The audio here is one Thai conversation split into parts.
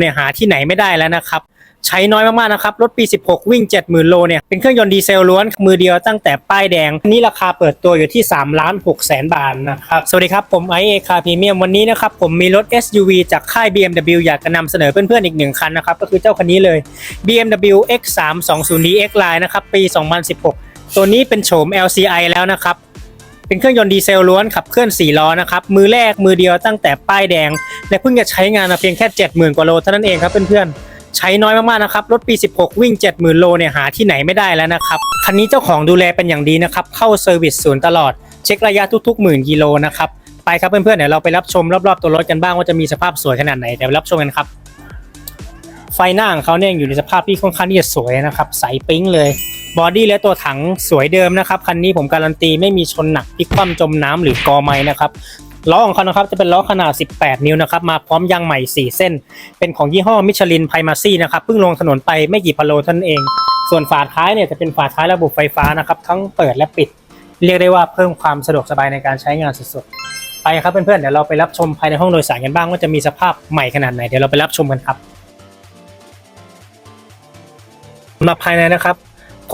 เนี่ยหาที่ไหนไม่ได้แล้วนะครับ ใช้น้อยมากๆนะครับ รถปี 16 วิ่ง 70,000 โลเนี่ยเป็นเครื่องยนต์ดีเซลล้วน มือเดียวตั้งแต่ป้ายแดงนนี้ราคาเปิดตัวอยู่ที่3ล้าน6แสนบาทนะครับ สวัสดีครับผมไอเอคาพรีเมียมวันนี้นะครับ ผมมีรถ SUV จากค่าย BMW อยากจะนำเสนอเพื่อนๆอีกหนึ่งคันนะครับ ก็คือเจ้าคันนี้เลย BMW X320DX Line นะครับปี 2016 ตัวนี้เป็นโฉม LCI แล้วนะครับ เป็นเครื่องยนต์ดีเซลล้วนขับเคลื่อน4ล้อนะครับมือแรกมือเดียวตั้งแต่ป้ายแดง และเพิ่งจะใช้งานมาเพียงแค่ 70,000 กว่าโลเท่านั้นเองครับเพื่อนๆใช้น้อยมากๆนะครับรถปี 16 วิ่ง 70,000 โลเนี่ยหาที่ไหนไม่ได้แล้วนะครับคันนี้เจ้าของดูแลเป็นอย่างดีนะครับเข้าเซอร์วิสศูนย์ตลอดเช็คระยะทุกๆหมื่นกิโลนะครับไปครับเพื่อนๆเดี๋ยวเราไปรับชมรอบๆตัวรถกันบ้างว่าจะมีสภาพสวยขนาดไหนเดี๋ยวรับชมกันครับไฟหน้าของเขาเนี่ยอยู่ในสภาพที่ค่อนข้างที่จะสวยนะครับใสปิ๊งเลย บอดี้และตัวถังสวยเดิมนะครับ คันนี้ผมการันตีไม่มีชนหนักพลิกคว่ำจมน้ำหรือกอไม้นะครับล้อของเขานะครับจะเป็นล้อขนาด 18 นิ้วนะครับมาพร้อมยางใหม่ 4 เส้น เป็นของยี่ห้อมิชลินไพมาซี่นะครับเพิ่งลงถนนไปไม่กี่พโลท่านั้นเอง ส่วนฝาท้ายเนี่ยจะเป็นฝาท้ายระบบไฟฟ้านะครับทั้งเปิดและปิด เรียกได้ว่าเพิ่มความสะดวกสบายในการใช้งานสุดๆไปครับเพื่อนๆเดี๋ยวเราไปรับชมภายในห้องโดยสารกันบ้างว่าจะมีสภาพใหม่ขนาดไหนเดี๋ยวเราไปรับชมกันครับมาภายในนะครับ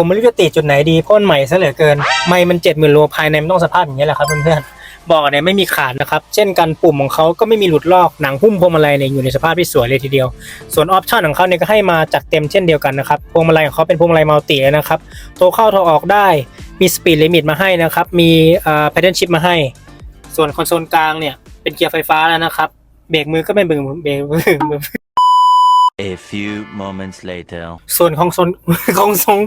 ผมไม่รู้จะติจุดไหนดีเพราะมันใหม่ซะเหลือเกิน ไม่มันเจ็ดหมื่นโลภายในมันต้องสภาพอย่างนี้ยแหละครับเพื่อนๆเบอกเนี่ยไม่มีขาดนะครับเช่นกันปุ่มของเขาก็ไม่มีหลุดลอกหนังหุ้มพวงมาลัยเนี่ยอยู่ในสภาพที่สวยเลยทีเดียว ส่วนออปชั่นของเขาเนี่ยก็ให้มาจัดเต็มเช่นเดียวกันนะครับพวงมาลัยของเขาเป็นพวงมาลัยมัลติเลยนะครับโทรเข้าโทรออกได้มีสปีดลิมิตมาให้นะครับมีเอ่อแพดเดิลชิพมาให้ ส่วนคอนโซลกลางเนี่ยเป็นเกียร์ไฟฟ้าแล้วนะครับเบรกมือก็เป็นเบรกมือเบรกมือมือ A few moments later. ส่วนของโซนของทรง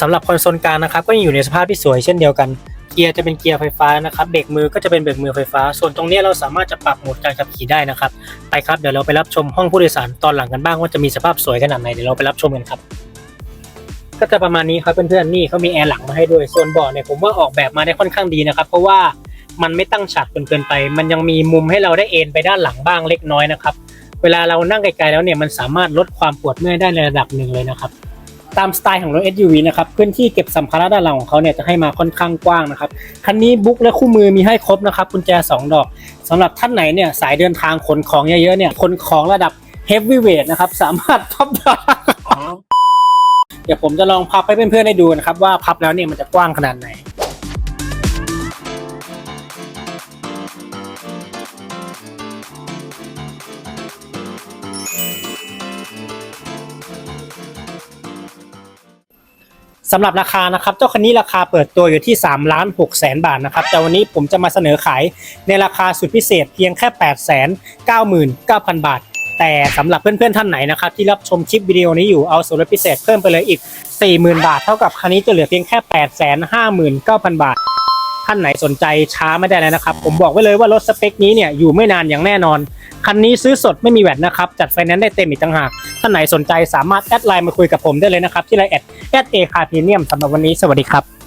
สำหรับคอนโซลกลางนะครับก็ยังอยู่ในสภาพที่สวยเช่นเดียวกัน เกียร์จะเป็นเกียร์ไฟฟ้านะครับเบรกมือก็จะเป็นเบรกมือไฟฟ้า ส่วนตรงนี้เราสามารถจะปรับโหมดการขับขี่ได้นะครับไปครับเดี๋ยวเราไปรับชมห้องผู้โดยสารตอนหลังกันบ้างว่าจะมีสภาพสวยขนาดไหนเดี๋ยวเราไปรับชมกันครับก็จะประมาณนี้ครับเพื่อนๆนี่เขามีแอร์หลังมาให้ด้วยส่วนเบาะเนี่ยผมว่าออกแบบมาได้ค่อนข้างดีนะครับ เพราะว่ามันไม่ตั้งฉากจนเกินไป มันยังมีมุมให้เราได้เอนไปด้านหลังบ้างเล็กน้อยนะครับ เวลาเรานั่งไกลๆแล้วเนี่ยมันสามารถลดความปวดเมื่อยได้ในระดับหนึ่งเลยนะครับ ตามสไตล์ของรถ SUV นะครับพื้นที่เก็บสัมภาระด้านหลังของเขาเนี่ยจะให้มาค่อนข้างกว้างนะครับคันนี้บุ๊กและคู่มือมีให้ครบนะครับกุญแจ 2 ดอกสำหรับท่านไหนเนี่ยสายเดินทางขนของเยอะๆเนี่ยขนของระดับ heavy weight นะครับสามารถพับได้เดี๋ยวผมจะลองพับให้เพื่อนๆได้ดูนะครับว่าพับแล้วเนี่ยมันจะกว้างขนาดไหน สำหรับราคานะครับเจ้าคันนี้ราคาเปิดตัวอยู่ที่3ล้าน6แสนบาทนะครับแต่วันนี้ผมจะมาเสนอขายในราคาสุดพิเศษเพียงแค่ 8 9 9 0 0 0 บาท แต่สำหรับเพื่อนๆท่านไหนนะครับที่รับชมคลิปวิดีโอนี้อยู่เอาส่วนลดพิเศษเพิ่มไปเลยอีก 40,000 บาท เท่ากับคันนี้จะเหลือเพียงแค่ 8 5 9 0 0 0 บาทท่านไหนสนใจช้าไม่ได้แล้วนะครับ ผมบอกไว้เลยว่ารถสเปคนี้เนี่ยอยู่ไม่นานอย่างแน่นอน คันนี้ซื้อสดไม่มีแวนนะครับ จัดไฟแนนซ์ได้เต็มอีกต่างหาก ท่านไหนสนใจสามารถแอดไลน์มาคุยกับผมได้เลยนะครับ ที่ไลน์แอดแอดเอคาพีเนียมสำหรับวันนี้สวัสดีครับ